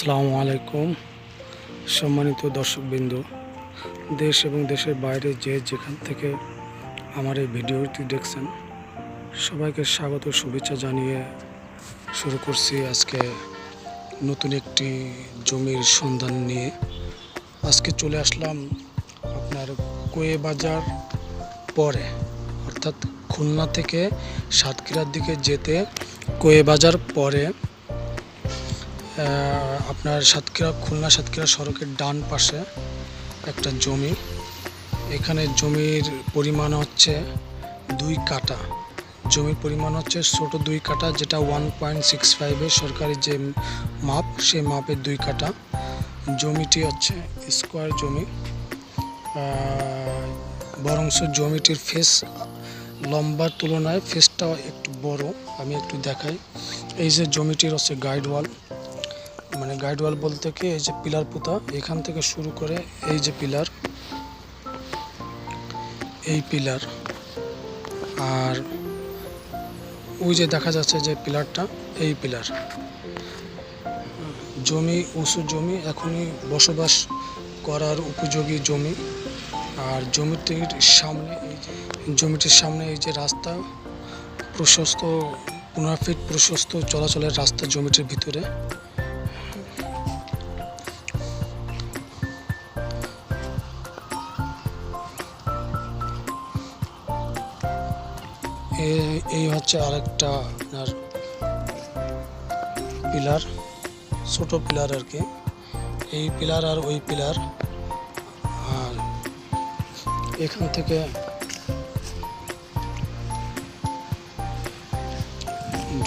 আসসালামু আলাইকুম। সম্মানিত দর্শকবৃন্দ, দেশ এবং দেশের বাইরে যে যেখান থেকে আমার এই ভিডিওটি দেখছেন, সবাইকে স্বাগত, শুভেচ্ছা জানিয়ে শুরু করছি আজকে নতুন একটি জমির সন্ধান নিয়ে। আজকে চলে আসলাম আপনার কোয়ে বাজার পরে, অর্থাৎ খুলনা থেকে সাতক্ষীরার দিকে যেতে কোয়ে বাজার পরে। আপনার সাতক্ষীরা, খুলনা সাতক্ষীরা সড়কের ডান পাশে একটা জমি। এখানে জমির পরিমাণ হচ্ছে দুই কাটা জমির পরিমাণ হচ্ছে ছোট দুই কাটা যেটা ওয়ান পয়েন্ট সিক্স ফাইভের সরকারি যে মাপ, সেই মাপের দুই কাটা জমিটি হচ্ছে স্কোয়ার জমি। বরংস জমিটির ফেস লম্বার তুলনায় ফেসটা একটু বড়, আমি একটু দেখাই। এই যে জমিটির হচ্ছে গাইড ওয়াল মানে গাইড ওয়াল বলতে কি, এই যে পিলার পোতা, এখান থেকে শুরু করে এই যে পিলার এই পিলার আর ওই যে দেখা যাচ্ছে যে পিলারটা এই পিলার জমি, উঁচু জমি, এখনই বসবাস করার উপযোগী জমি। আর জমিটির সামনে জমিটির সামনে এই যে রাস্তা, প্রশস্ত, পনেরো ফিট প্রশস্ত চলাচলের রাস্তা জমিটির ভিতরে। এই হচ্ছে আরেকটা আপনার পিলার, ছোট পিলার আর কি। এই পিলার আর ওই পিলার, আর এখান থেকে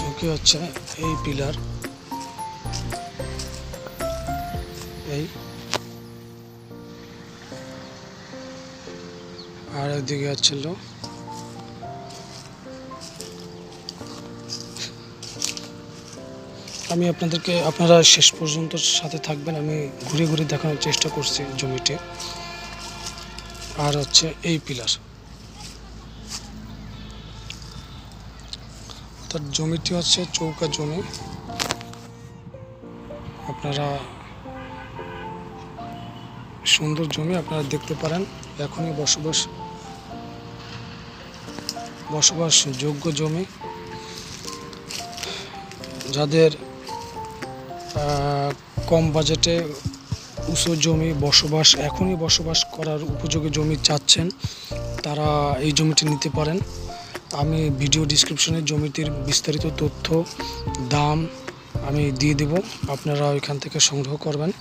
ঢুকে হচ্ছে এই পিলার। এই। আর একদিকে হচ্ছিল আমি আপনাদেরকে, আপনারা শেষ পর্যন্ত সাথে থাকবেন। আমি ঘুরে ঘুরে দেখানোর চেষ্টা করছি জমিটি আর হচ্ছে এই পিলার। তার জমিটি হচ্ছে চৌকা জমি। আপনারা সুন্দর জমি আপনারা দেখতে পারেন। এখনই বসবাস বসবাস যোগ্য জমি। যাদের কম বাজেটে উঁচু জমি বসবাস, এখনই বসবাস করার উপযোগী জমি চাচ্ছেন, তারা এই জমিটি নিতে পারেন। আমি ভিডিও ডিসক্রিপশনে জমিটির বিস্তারিত তথ্য, দাম আমি দিয়ে দেব, আপনারা ওইখান থেকে সংগ্রহ করবেন।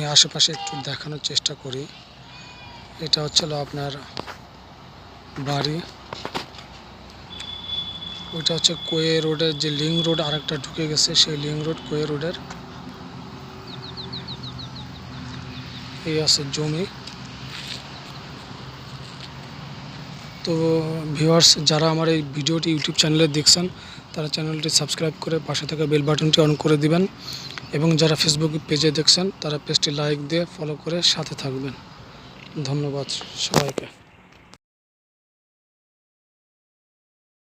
আমি আশেপাশে একটু দেখানোর চেষ্টা করি। এটা হচ্ছিল আপনার বাড়ি। ওইটা হচ্ছে কোয়ে রোডের যে লিং রোড আরেকটা ঢুকে গেছে, সেই লিং রোড, কোয়ে রোডের। এই আছে জমি। তো ভিউয়ার্স যারা আমার এই ভিডিওটি ইউটিউব চ্যানেলে দেখছেন তারা চ্যানেলটি সাবস্ক্রাইব করে পাশে থাকা বেল বাটনটি অন করে দিবেন এবং যারা ফেসবুক পেজে দেখছেন, তারা পেজটি লাইক দিয়ে ফলো করে সাথে থাকবেন। ধন্যবাদ সবাইকে।